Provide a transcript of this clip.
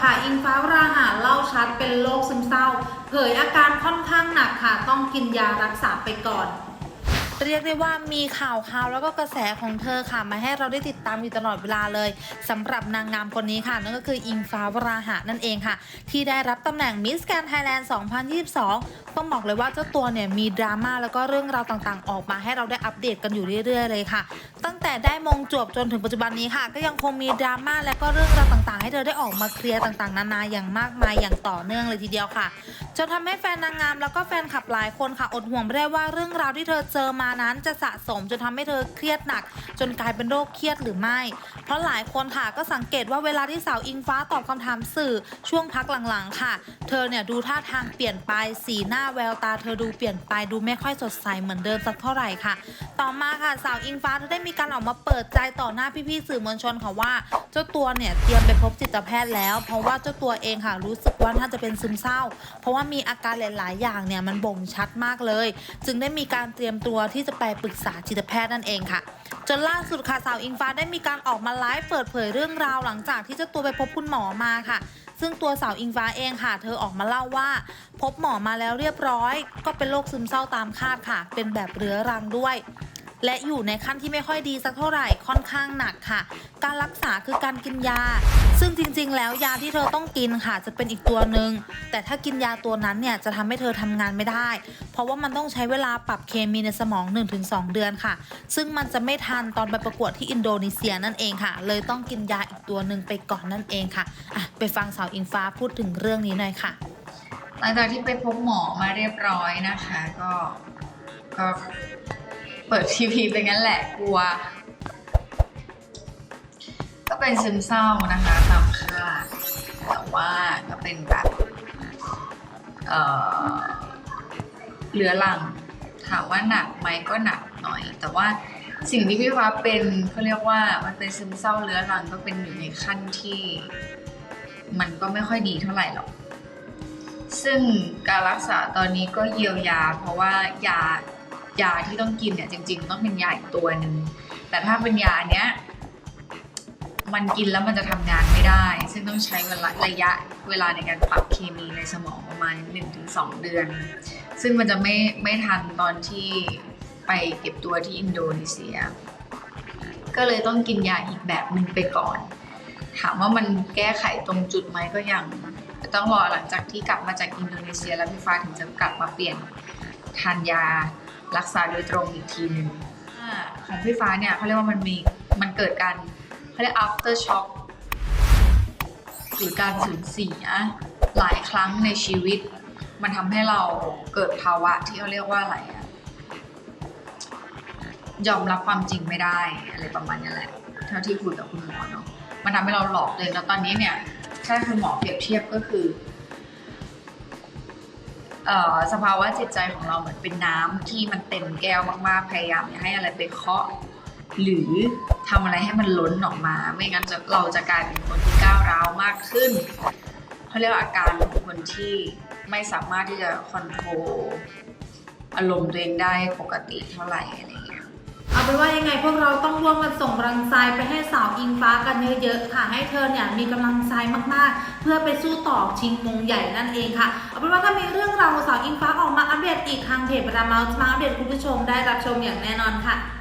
ค่ะ อิงฟ้าวราหาเล่าชัดเป็นโรคซึมเศร้า เผยอาการค่อนข้างหนักค่ะ ต้องกินยารักษาไปก่อน เรียกได้ว่ามีข่าวข่าวแล้วก็กระแสของเธอค่ะมาให้เราได้ติดตามอยู่ตลอดเวลาเลยสำหรับนางงามคนนี้ค่ะ นั่นก็คืออิงฟ้าวราหะนั่นเองค่ะ ที่ได้รับตำแหน่งมิสแกรนไทยแลนด์2022 ต้องบอกเลยว่าเจ้าตัวเนี่ยมีดราม่าแล้วก็เรื่องราวต่างๆ ออกมาให้เราได้อัปเดตกันอยู่เรื่อย ๆ เลยค่ะ ตั้งแต่ได้มงจบจนถึงปัจจุบันนี้ค่ะ ก็ยังคงมีดราม่าและก็เรื่องราวต่างๆ ให้เธอได้ออกมาเคลียร์ต่างๆ นานาอย่างมากมายอย่างต่อเนื่องเลยทีเดียวค่ะ จนทำให้แฟนนางงามแล้วก็แฟนคลับหลายคนค่ะอดห่วงไม่ได้ว่าเรื่องราวที่เธอเจอมานั้นจะสะสมจนทำให้เธอเครียดหนัก จนกลายเป็นโรคเครียดหรือไม่ เพราะหลายคนค่ะก็สังเกตว่าเวลาที่สาวอิงฟ้าตอบคำถามสื่อช่วงพักหลังๆ ค่ะ เธอเนี่ยดูท่าทางเปลี่ยนไปสีหน้าแววตาเธอดูเปลี่ยนไปดูไม่ค่อยสดใสเหมือนเดิมสักเท่าไหร่ค่ะ ต่อมาค่ะสาวอิงฟ้าเธอได้มีการออกมาเปิดใจต่อหน้าพี่ๆสื่อมวลชนค่ะว่า เจ้าตัวเนี่ยเตรียมไปพบจิตแพทย์แล้ว เพราะว่าเจ้าตัวเองค่ะรู้สึกว่าน่าจะเป็นซึมเศร้า เพราะว่ามีอาการหลาย ๆ อย่างเนี่ยมันบ่งชัดมากเลย จึงได้มีการเตรียมตัวที่จะไปปรึกษาจิตแพทย์นั่นเองค่ะจนล่าสุดค่ะสาวอิงฟ้าได้มีการออกมาไลฟ์เปิดเผยเรื่องราวหลังจากที่เจ้าตัวไปพบคุณหมอมาค่ะ ซึ่งตัวสาวอิงฟ้าเองค่ะ เธอออกมาเล่าว่า พบหมอมาแล้วเรียบร้อย ก็เป็นโรคซึมเศร้าตามคาดค่ะ เป็นแบบเรื้อรังด้วย และอยู่ในขั้นที่ไม่ค่อยดีสักเท่าไหร่ค่อนข้างหนักค่ะ การรักษาคือการกินยา ซึ่งจริงๆ แล้วยาที่เธอต้องกินค่ะ จะเป็นอีกตัวหนึ่งแต่ถ้ากินยาตัวนั้นเนี่ยจะทำให้เธอทำงานไม่ได้ เพราะว่ามันต้องใช้เวลาปรับเคมีในสมอง 1-2 เดือนค่ะ ซึ่งมันจะไม่ทันตอนไปประกวดที่อินโดนีเซียนั่นเองค่ะ เลยต้องกินยาอีกตัวหนึ่งไปก่อนนั่นเองค่ะอะไปฟังสาวอิงฟ้าพูดถึงเรื่องนี้หน่อยค่ะหลังจากที่ไปพบหมอมาเรียบร้อยนะคะ ก็ก็ เปิดทีวีไปงั้นแหละกลัว ก็เป็นซึมเศร้านะคะตามคาดแต่ว่าก็เป็นแบบเอ่อเหลือหลังถามว่าหนักไหมก็หนักหน่อย แต่ว่าสิ่งที่พี่ฟ้าเป็นเขาเรียกว่ามันเป็นซึมเศร้าเรื้อรังก็เป็นอยู่ในขั้นที่ มันก็ไม่ค่อยดีเท่าไหร่หรอก ซึ่งการรักษาตอนนี้ก็เยียวยา เพราะว่ายา ยาที่ต้องกินเนี่ยจริง ๆ ต้องเป็นยาอีกตัวหนึ่งแต่ถ้าเป็นยาเนี้ยมันกินแล้วมันจะทำงานไม่ได้ ซึ่งต้องใช้เวลาระยะเวลาในการปรับเคมีในสมองประมาณ 1-2 เดือน ซึ่งมันจะไม่ไม่ทันตอนที่ไปเก็บตัวที่อินโดนีเซีย ก็เลยต้องกินยาอีกแบบหนึ่งไปก่อน ถามว่ามันแก้ไขตรงจุดไหมก็ยังต้องรอหลังจากที่กลับมาจากอินโดนีเซีย แล้วพี่ฟ้าถึงจะกลับมาเปลี่ยนทานยา รักษาโดยตรงอีกทีหนึ่งอ่าของพี่ฟ้าเนี่ยเขาเรียกว่ามันมีมันเกิดการเขาเรียก after shock หรือการสูญเสียหลายครั้งในชีวิต มันทำให้เราเกิดภาวะที่เขาเรียกว่าอะไรอะยอมรับความจริงไม่ได้อะไรประมาณนี้แหละ เท่าที่คุยกับคุณหมอเนาะมันทำให้เราหลอกเลยแล้วตอนนี้เนี่ยถ้าคุณหมอเปรียบเทียบก็คือเอ่อ สภาวะจิตใจของเราเหมือนเป็นน้ำที่มันเต็มแก้วมากๆ พยายามอย่าให้อะไรไปเคาะ หรือทำอะไรให้มันล้นออกมา ไม่งั้นเราจะกลายเป็นคนที่ก้าวร้าวมากขึ้นเขาเรียกว่าอาการของคนที่ไม่สามารถที่จะคอนโทรลอารมณ์ตัวเองได้ปกติเท่าไหร่อะไร เอาเป็นว่ายังไงพวกเราต้องร่วมกันส่งกำลังใจไปให้สาวอิงฟ้ากันเยอะๆค่ะ ให้เธอเนี่ยมีกำลังใจมากๆ เพื่อไปสู้ต่อชิงมงใหญ่นั่นเองค่ะ เอาเป็นว่าถ้ามีเรื่องราวของสาวอิงฟ้าออกมาอัปเดตอีกทางเพจประดาเมาส์มาอัปเดตคุณผู้ชมได้รับชมอย่างแน่นอนค่ะ